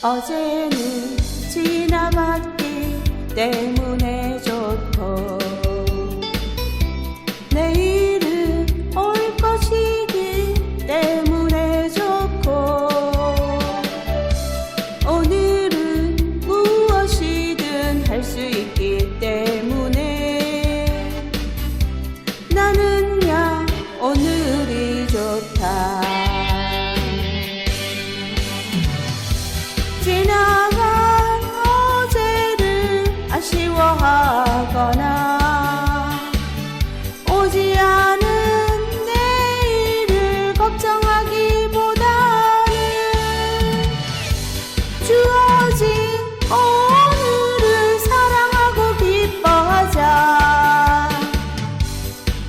어제는 지나갔기 때문에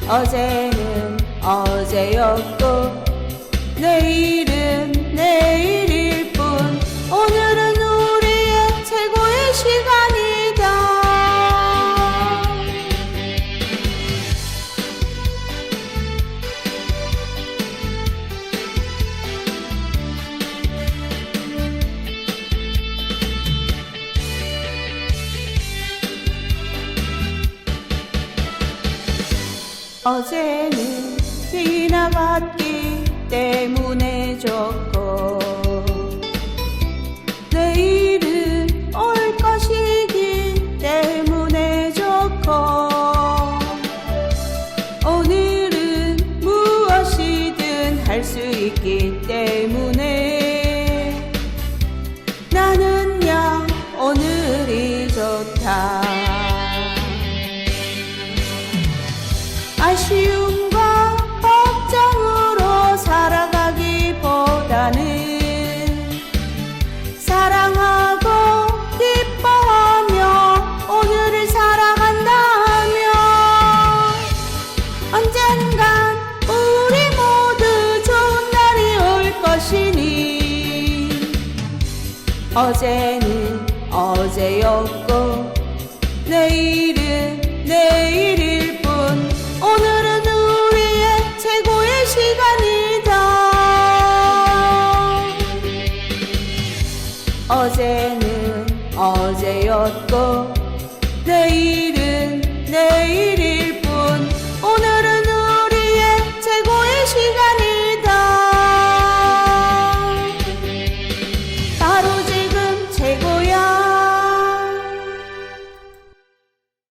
어제는 어제는 지나갔기 때문에 좋고 내일은 올 것이기 때문에 좋고 오늘은 무엇이든 할 수 있기 때문에 아쉬움과 걱정으로 살아가기보다는 사랑하고 기뻐하며 오늘을 살아간다면 언젠간 우리 모두 좋은 날이 올 것이니 어제는 어제였고 내일은 내일일 어제는 어제였고 내일은 내일